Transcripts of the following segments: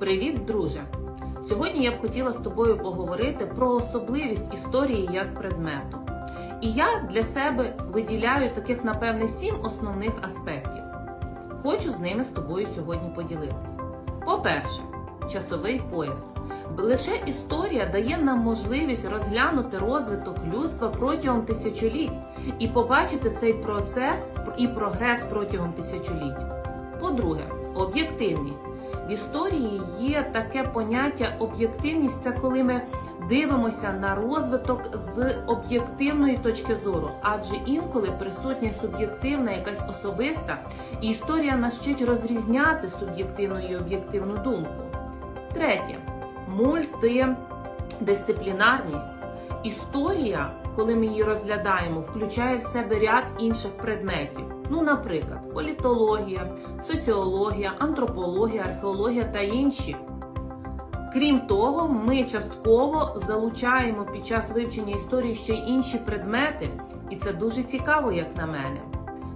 Привіт, друже! Сьогодні я б хотіла з тобою поговорити про особливість історії як предмету. І я для себе виділяю таких, напевне, сім основних аспектів. Хочу з ними з тобою сьогодні поділитися. По-перше, часовий пояс. Лише історія дає нам можливість розглянути розвиток людства протягом тисячоліть і побачити цей процес і прогрес протягом тисячоліть. По-друге, об'єктивність. В історії є таке поняття об'єктивність це коли ми дивимося на розвиток з об'єктивної точки зору, адже інколи присутня суб'єктивна якась особиста, і історія нас вчить розрізняти суб'єктивну і об'єктивну думку. Третє мультидисциплінарність. Історія, коли ми її розглядаємо, включає в себе ряд інших предметів. Ну, наприклад, політологія, соціологія, антропологія, археологія та інші. Крім того, ми частково залучаємо під час вивчення історії ще й інші предмети, і це дуже цікаво, як на мене.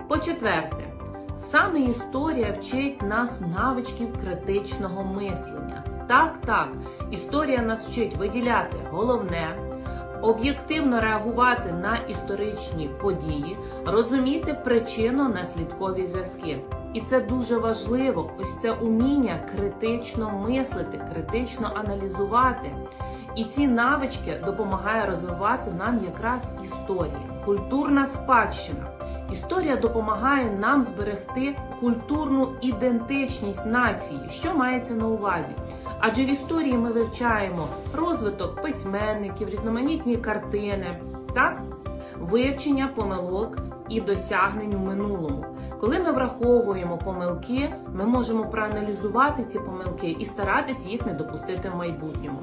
По-четверте, саме історія вчить нас навичків критичного мислення. Так, так, історія нас вчить виділяти головне, об'єктивно реагувати на історичні події, розуміти причинно-наслідкові зв'язки. І це дуже важливо. Ось це уміння критично мислити, критично аналізувати. І ці навички допомагає розвивати нам якраз історія, культурна спадщина. Історія допомагає нам зберегти культурну ідентичність нації, що мається на увазі. Адже в історії ми вивчаємо розвиток письменників, різноманітні картини, так? вивчення помилок і досягнень у минулому. Коли ми враховуємо помилки, ми можемо проаналізувати ці помилки і старатись їх не допустити в майбутньому.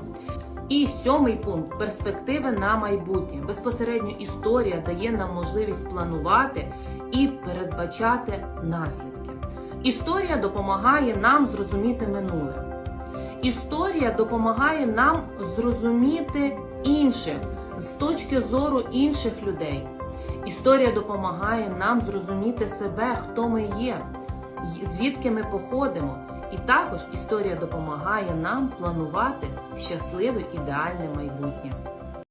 І сьомий пункт перспективи на майбутнє. Безпосередньо історія дає нам можливість планувати і передбачати наслідки. Історія допомагає нам зрозуміти минуле. Історія допомагає нам зрозуміти інших з точки зору інших людей. Історія допомагає нам зрозуміти себе, хто ми є, звідки ми походимо. І також історія допомагає нам планувати щасливе ідеальне майбутнє.